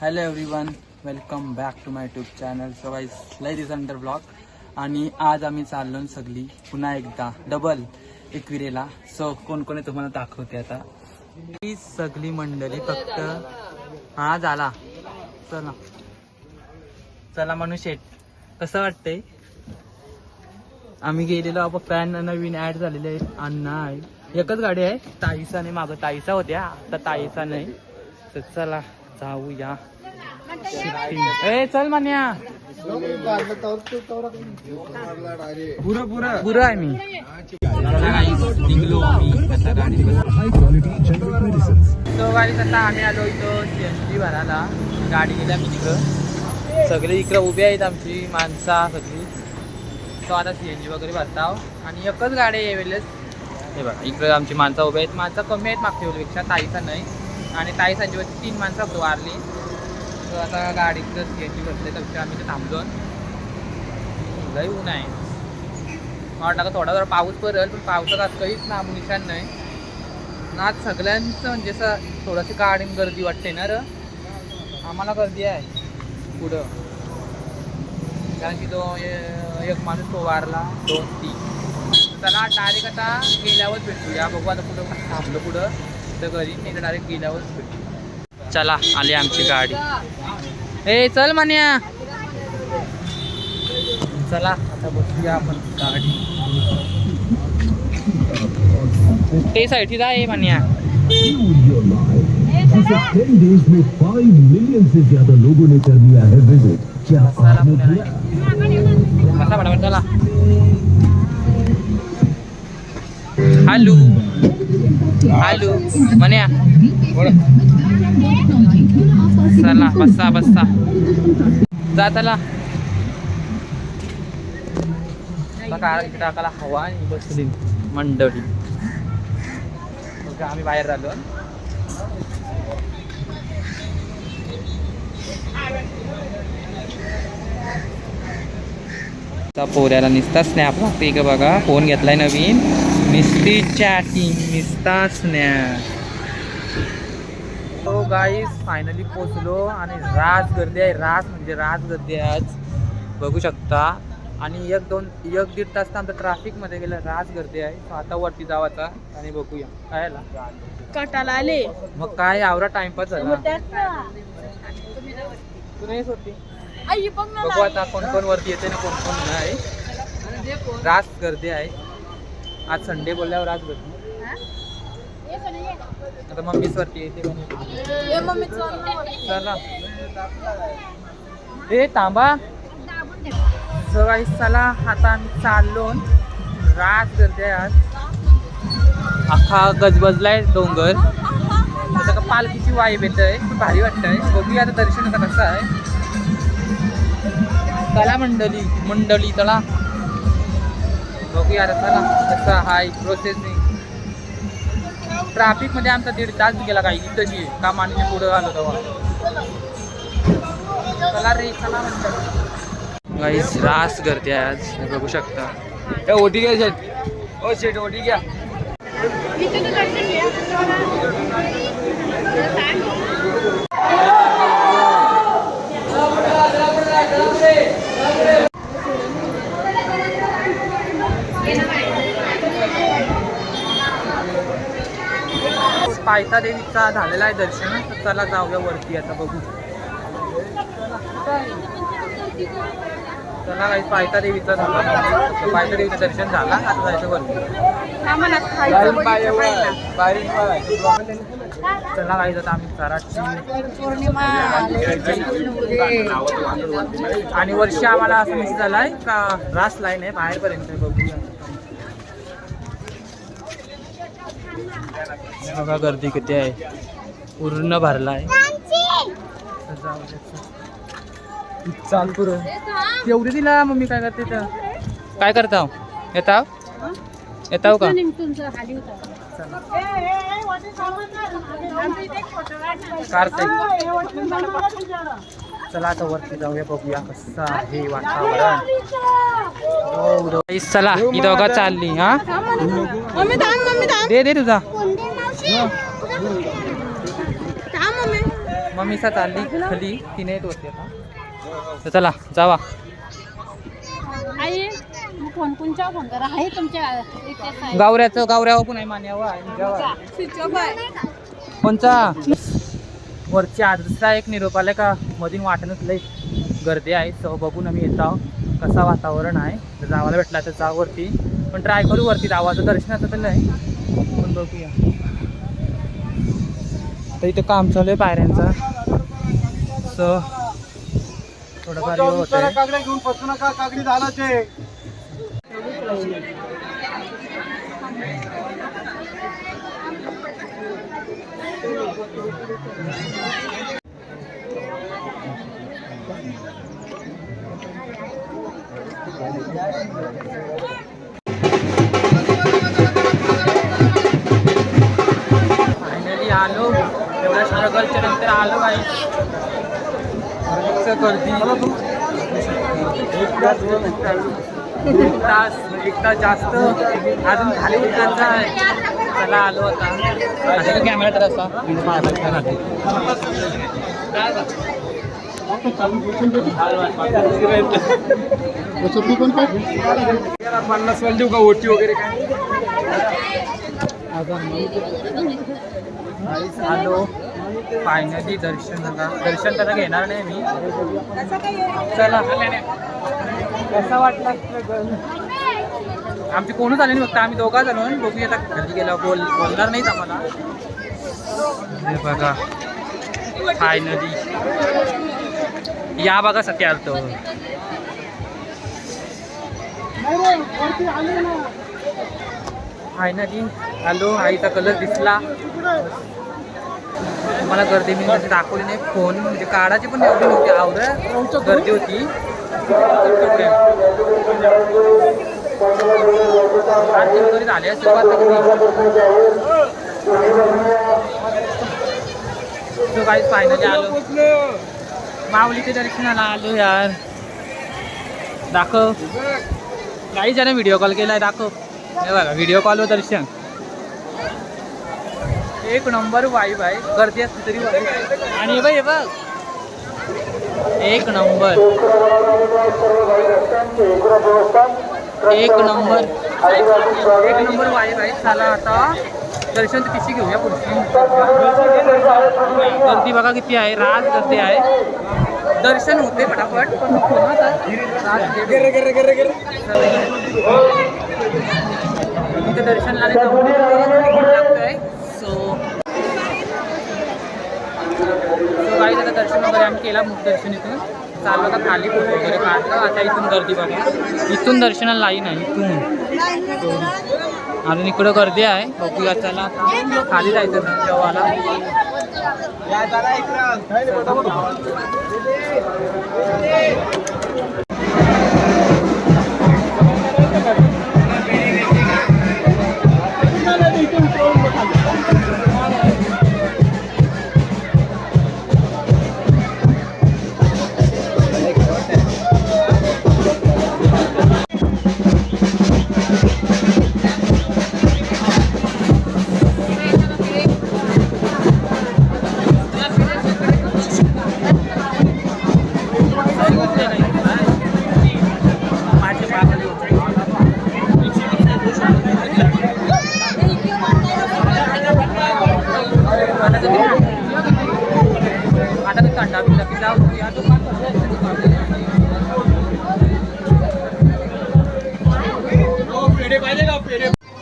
Hello everyone welcome back to my tube channel so wise लय अंडर blog आणि आज आम्ही चाललो सगळी पुन्हा एकदा डबल एकविरेला. सो कोण कोणी तुम्हाला दाखवते आता? ही सगळी मंडळी फक्त हा झाला. चला. चला म्हणू शेट. कसं वाटतंय? आम्ही गेलेलो आपण फॅन नवीन ऍड झालेले आहेत. अण्णा आहे. एकच गाडी आहे ताईसा नाही मागं. ताईसा होत्या आता ताईसा नाही. तर चला. जाऊया. ए चल मान्या. पुरं पुरं. पुरं आहे मी. निघलो तो गाडी आता आम्ही आलो इथं सीएनजी भरायला गाडी गेल्या मी तिकडं. सगळे इकडं उभी आहेत आमची माणसा सगळी. तो आता सीएनजी वगैरे भरताव. आणि एकच गाडी आहे वेळेस हे बघा इकडं आमची माणसं उभी आहेत. माणसं कमी आहेत मागच्या वेळेपेक्षा ताईचा नाही. आणि ताई वरती तीन माणसं फक्त वारली. तर आता गाडीचं घ्यायची बसले तर आम्ही ते थांबलो लई ऊन आहे. वाटलं का थोडा जरा पाऊस पडेल पण पावसात आज काहीच नामो निशाण नाही. ना आज सगळ्यांचं म्हणजे असं थोडंसं गाडी गर्दी वाटते ना र. आम्हाला गर्दी आहे. पुढं. कारण की तो एक माणूस तो वारला दोन तीन. चला डायरेक्ट आता गेल्यावरच भेटूया. बघू आता कुठं थांबलं पुढं. फक्त घरी नाही डायरेक्ट गेल्यावरच भेटू. चला आली आमची गाडी. ए चल मान्या. चला आता बसूया आपण गाडी. ते साईडची जाय मान्या. जिसे 10 डेज में 5 मिलियन से ज्यादा लोगों ने कर है विजिट क्या आपने किया बसा चला. हॅलो. हॅलो म्हण्या चला बसा बसा. जाताला टाकाला हवा आणि बसली मंडळी. आम्ही बाहेर राहिलो आता पोऱ्याला निसता स्नॅप लागते का बघा. फोन घेतलाय नवीन? निस्ती चॅटिंग निसता स्नॅप तो गाईस फायनली पोचलो आणि रास गर्दी आहे. रास म्हणजे रास गर्दी आहे आज. बघू शकता. आणि एक दोन एक दीड तास तर आमचं ट्रॅफिकमध्ये गेलं. रास गर्दी आहे. आता वरती जावाचा आणि बघूया. काय कटाला आले. मग काय आवरा टाइमपास झाला. तू नाही होती बघ आता कोण कोण वरती येते ना कोण कोण नाही. रास गर्दी आहे. आज संडे बोलल्यावर आज गर्दी. आता मम्मीच वरती येते चला ए थांबा. सगळी चला आता आम्ही चाललो. रात गर्दी आहे आज. अख्खा गजबजलाय डोंगर. तसं का पालखीची वाईब येत आहे खूप भारी वाटत आहे बघूया आता दर्शन आता कसं आहे. चला मंडळी मंडळी चला. बघूया आता चला कसं हाय प्रोसेस नाही आमचा दीड तास गेला काही तशी कामाने पुढं पुढे आलो तेव्हा. चला रे चला म्हणतात गाईस रास गर्दी आहे आज बघू शकता. ओटी घ्या शेट ओ शेट ओटी घ्या. पायथा देवीचा झालेला आहे दर्शन तर चला जाऊया वरती आता बघू. चला काही पायथा देवीचा झाला. पायथा देवीचं दर्शन झाला आता जायचं वरती. चला काही आता आम्ही पौर्णिमा आणि वर्षी आम्हाला असं मिस झालाय का रास लाईन आहे बाहेरपर्यंत बघूया. बघा गर्दी किती आहे? पूर्ण भरला आहे जाऊ चल. चाल पुरं एवढी दिला मम्मी काय करते तर काय करताव येताव येताव का? चला आता वरती जाऊया बघूया कसं आहे वातावरण. चला ही दोघा चालली हा? दे दे तुझा. थांब मम्मी. मम्मीसा चालली खाली तिने येत होती आता. चला जावा. आई फोन कोणच्या फोन करा? आहे तुमच्या. गावऱ्याचं गावऱ्यावर पण आहे मान्यावर. कोणचा? वरची आजचा एक निरोप आलाय का? मधीन वाटणच लई गर्दी आहे. सो बघून आम्ही येत आहोत. कसा वातावरण आहे? तर जावायला भेटला तर जाव वरती. पण ट्राय करू वरती. जावाचं दर्शनाचं तर नाही. पण बघूया. तर इथं काम चालू आहे पायऱ्यांचा. सो थोडंफार हे होतंय. घेऊन फसू नका कागडी झालाच आहे फायनली स्ट्रगलच्या नंतर आलो गर्दी. एक तास एक तास जास्त अजून खाली उतरायचं आहे. चला आलो असा कॅमेरा तर असा. पन्नास वाला देऊ का ओटी वगैरे काय? आलो. फायनली दर्शनाला दर्शन त्याला घेणार नाही मी. चला. कसा वाटला? आमची कोणच आले नाही फक्त आम्ही दोघा झालो बघूया आता घरी गेला बोल बोलणार नाहीत आम्हाला. हे बघा. फायनली या बघा सत्यार्थ फायनली आलो. आईचा कलर दिसला. मला गर्दी मी म्हणजे दाखवली नाही. फोन म्हणजे काढाची पण एवढी नव्हती आवड गर्दी होती. आरती वगैरे झाली सुरुवात काही फायनली आलो. माऊलीच्या दर्शनाला आलो यार. दाखव. काही जण व्हिडिओ कॉल केलाय दाखव. हे बघा व्हिडिओ कॉलवर दर्शन. एक नंबर वाईब आहे. गर्दी असली तरी आणि हे बघ हे बघ. एक नंबर. एक नंबर. एक नंबर वाईब आहे. चला आता दर्शन किती घेऊया पुढची. गर्दी बघा किती आहे. राज गर्दी आहे. दर्शन होते पटापट पण कोणाचा राज इथे दर्शनला नाही जाऊन तिकीट लागतंय सो सो काही आता दर्शन वगैरे आम्ही केला मुख दर्शन इथून. चाललो का खाली फोटो वगैरे काढलं आता इथून गर्दी बघा. इथून दर्शनाला लाईन आहे इथून. अजून इकडं गर्दी आहे. बघूया चला. खाली जायचं ना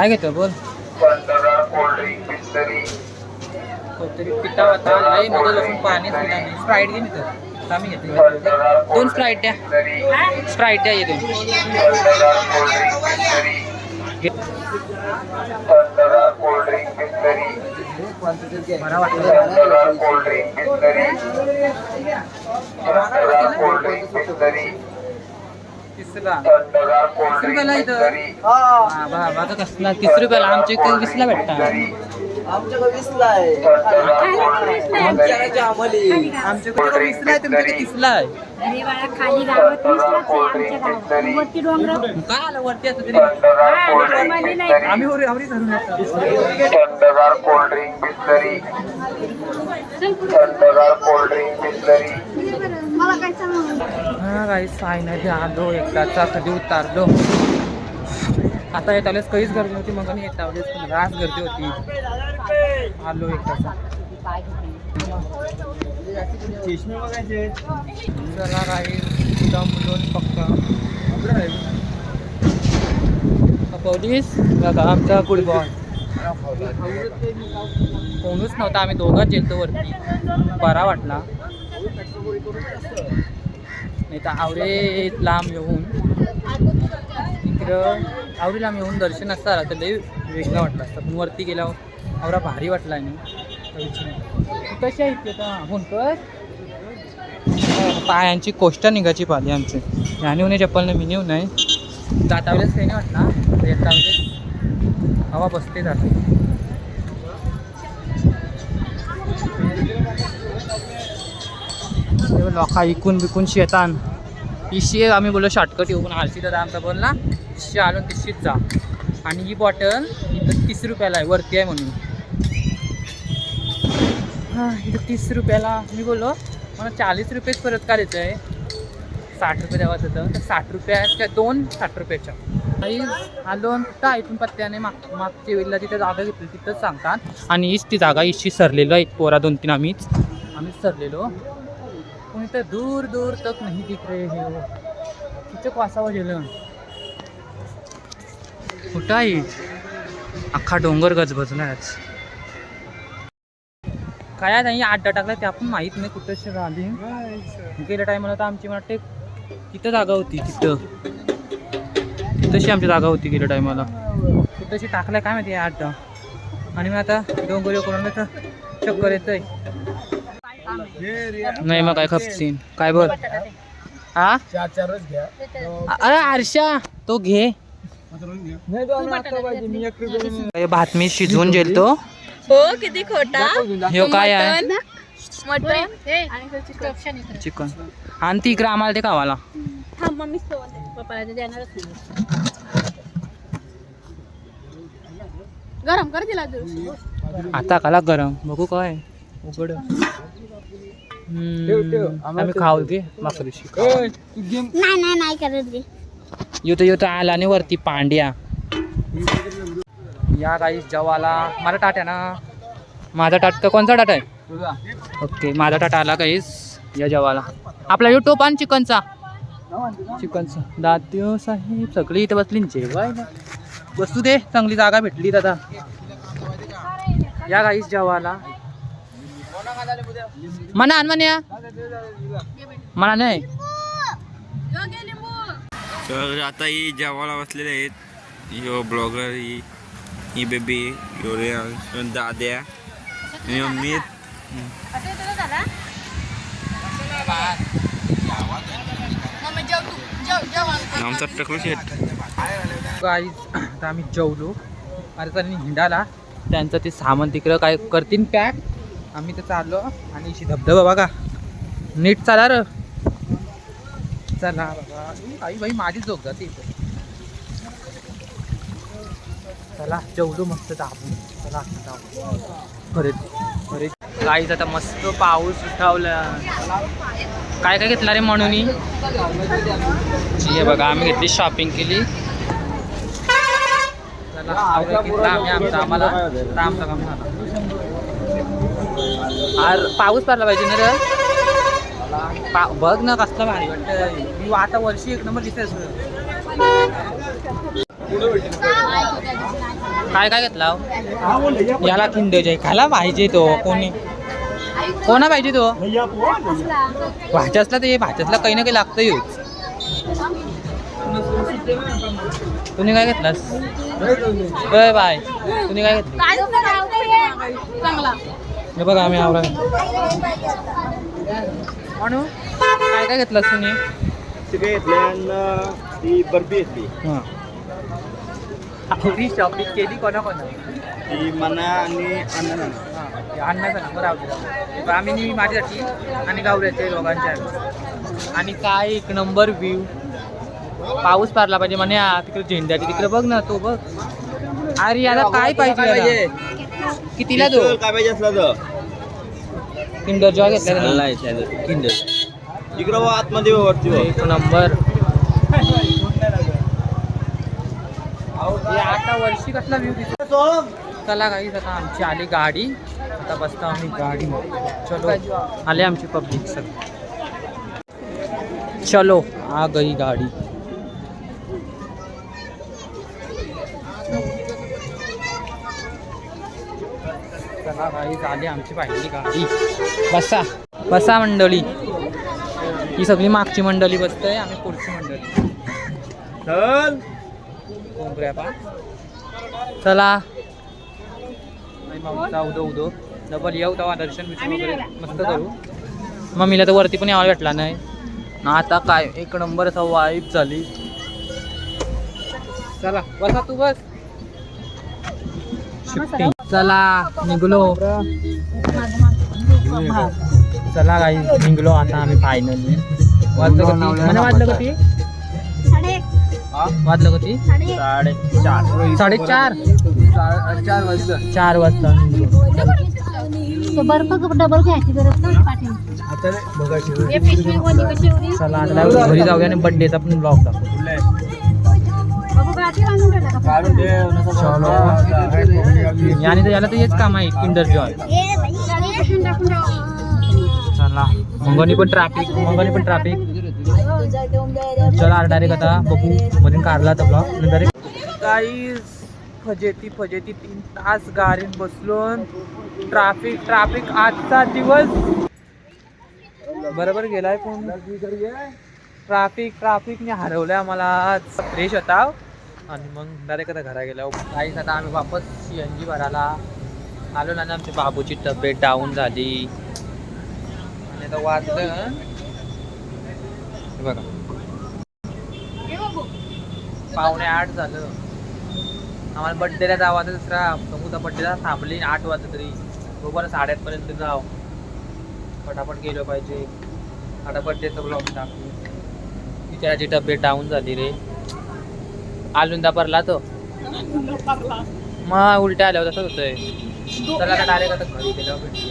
काय घेतो बोल। कोणतरी पिता होता लई मध्ये लसूण पाणी सुद्धा नाही स्प्राईट घे तर आम्ही घेतो दोन स्प्राईट द्या स्प्राईट द्या ये दोन बरा तिसरा तीस रुपयाला इथं? हा. बा बघा कसला? तीस रुपयाला आमच्या इकडे वीसला भेटता? आमच्याकडे वीसला आहे. आमच्याकडे आम्हाला आमच्याकडे वीसला आहे तुमच्याकडे तीसला आहे. अरे बाळा खाली गावात वीसलाच आहे आमच्या गावात. वरती डोंगर. काय आलं वरती तरी? आम्हाला नाही आम्ही होरी आवडी धरून येतो थंडगार कोल्ड्रिंक बिस्लरी. काय सांगू हा काही फायनली आलो. एकदाचा कधी उतारलो. आता येत आल्यास काहीच गर्दी नव्हती मग आणि येत आल्यास पण रास गर्दी होती. आलो एकदाचा. चला काही दमलोन पक्का पोलीस? बघा आमचा फुटबॉल कोणूच नव्हता आम्ही दोघांच गेलतो वरती. बरा वाटला. नाही तर आवरे लांब येऊन इकडं आवरे लांब येऊन दर्शन असतं आलं तर लई वेगळा वाटला असता. पण वरती गेल्यावर आवरा भारी वाटला आणि कशी आहे ते आता हुनकर पायांची कोष्ट निघायची पाहिली आमची. याने उन्हे चप्पल मी नेऊ नाही जाता काही नाही वाटला तर हवा बसते जाते. लोक इकून बिकून शेतान. इशी आम्ही बोललो शॉर्टकट येऊ. पण आरशी दादा आमचा बोलला इशी आलो तिशीच जा. आणि ही बॉटल इथं तीस रुपयाला आहे वरती आहे म्हणून. हां इथं तीस रुपयाला. मी बोललो मला चाळीस रुपयेच परत का देतं आहे. साठ रुपये द्यावाच होतं तर साठ रुपयाच्या दोन साठ रुपयाच्या. आणि आलो आणि कुठं इथून पत्त्याने माग मागच्या वेळेला तिथे जागा घेतली तिथंच सांगतात. आणि हीच ती जागा इशी सरलेलो आहे पोरा दोन तीन आम्हीच. आम्हीच सरलेलो. पण तर दूर दूर तक नाही दिख रहे हे हो. तिथे वासावं जेवण. कुठं आहे अख्खा डोंगर गजबजलाय आज. काय नाही अड्डा टाकला ते आपण माहीत नाही कुठं शे आली. गेल्या टायमाला तर आमची वाटते तिथं जागा होती तिथं. तिथंशी आमची जागा होती गेल्या टायमाला कुठंशी टाकलाय काय माहिती अड्डा आणि मग आता डोंगर करून तर चक्कर येतंय. नाही मग काय खपसीन काय बोल? हा चार चारच घ्या. अरे आरशा तो घे. नाही तो आम्ही आता पाहिजे. मी एक रुपये हे भात मी शिजवून जेलतो. हो किती खोटा? ह्यो काय आहे? Mutton chicken. आणि ती इकडे आम्हाला ते खावाला. गरम कर ज्यूस आता काला गरम. बघू काय. उघड. आम्ही खाऊ तू गेम नाही नाही नाही करत गे युत युत आला आणि वरती पांड्या. या काही जवाला माझा टाट आहे ना? माझा टाट तर कोणचा टाट आहे? तुझा. ओके माझा टाट आला काहीच या जवाला आपला युट्यूब आणि चिकनचा. चिकनचा. दाद्यो साहेब सगळी इथे बसली न जेवायला. बसू दे चांगली जागा भेटली दादा. या गाईस जेवाला म्हणा आण या म्हणा नाही. तर आता ही जेवायला बसलेले आहेत. यो ब्लॉगर ही ही बेबी यो दाद्या आणि मी आमचा टकलो शेट आम्ही जेवलो. अरे त्यांनी हिंडाला. त्यांचं ते सामान तिकडं काय करतील? पॅक आम्ही तर चाललो आणि इशी धबधबा बघा. नीट चाला र. चला बाबा. आई बाई माझीच झोप जाते इथं. चला जेवलो मस्त दाबून. चला आता खरेच खरेच गाईच आता मस्त पाऊस उठावला. काय काय घेतला रे म्हणून हे बघा आम्ही घेतली शॉपिंग केली. चला घेतला आम्ही आमचा आम्हाला. आमचा काम झाला आर पाऊस पडला पाहिजे ना रे. पा बघ ना कसलं भारी वाटतं मी आता वर्षी एक नंबर दिसत काय काय घेतला याला याला खिंडे खायला पाहिजे तो. कोणी? कोणा पाहिजे तो? भाच्यासला ते भाच्यासला काही ना काही लागतं येऊ तुम्ही काय घेतलास? Bye bye. तुम्ही काय घेतलं? चांगला. हे बघा आम्ही आवरा. म्हणू काय काय घेतलास तुम्ही? सगळे ती बर्फी हां. आवडी शॉपिंग केली कोणा कोणा ती मना आणि आवडला आम्ही नेहमी माझ्यासाठी आणि गावऱ्याचे दोघांच्या. आणि काय एक नंबर व्ह्यू पाऊस पडला पाहिजे म्हणे हा, तिकडे झेंड्याची तिकडे बघ ना तो बघ. अरे याला काय पाहिजे? कितीला तो? काय पाहिजे असला तर किंडर जॉय घेतला किंडर इकडं वा आतमध्ये वा वरती वा. एक नंबर हे आता वर्षी कसला व्ह्यू दिसतो चला काही आता आमची आली गाडी. आता बसतो आम्ही गाडी चलो आले आमची पब्लिक सगळी. चलो आ गई गाडी. चला गाडी आली आमची पाहिली गाडी. बसा. बसा मंडळी. ही सगळी मागची मंडळी बसतंय आम्ही पुढची मंडळी. चल. पा चला. माऊचा उदो उदो डबल येऊ तेव्हा दर्शन बिर्शन वगैरे मस्त करू. मम्मीला तर वरती पण यावं भेटला नाही. ना आता काय एक नंबर असा वाईफ झाली. चला बसा तू बस. शिफ्टी चला निघलो. चला काही निघलो आता आम्ही फायनली वाजलं मला साडे साडेचार साडेचार चार वाजता चार बर्फ डबल घ्यायची गरज नाही? चला आता घरी जाऊया आणि बड्डेचा पण ब्लॉग दाखवू गाठी आणि तर याला तर हेच काम आहे किंडर जॉय चला मंगोनी पण ट्रॅफिक मंगोनी पण ट्रॅफिक चला डायरेक्ट आता बघू मधून काढला तर ब्लॉग डायरेक्ट काही फजेती फजेती तीन तास गाडीत बसलोन. ट्रॅफिक ट्रॅफिक आजचा दिवस. बरोबर गेलाय पण ट्रॅफिक ट्रॅफिकने हरवलंय आम्हाला फ्रेश होता हो. आणि मग डायरेक्ट आता घरा गेलो. काहीच आता आम्ही वापस सी एन जी भरायला आलो ना आमच्या बाबूची तब्येत डाऊन झाली. आणि आता वाजलं. बघा. पावणे आठ झालं. आम्हाला बड्डेला जावा आता दुसरा समूचा बड्डेला थांबली आठ वाजता तरी. बरोबर साडेआठपर्यंत जाव. फटाफट गेलो पाहिजे. आता बड्डेचं ब्लॉग टाकू. तिच्याची तब्येत डाऊन झाली रे. आलुंदा भरला तो. मग उलट्या आल्यावर तसंच होतंय. चला आता डायरेक्ट आता घरी गेल्यावर भेटूया.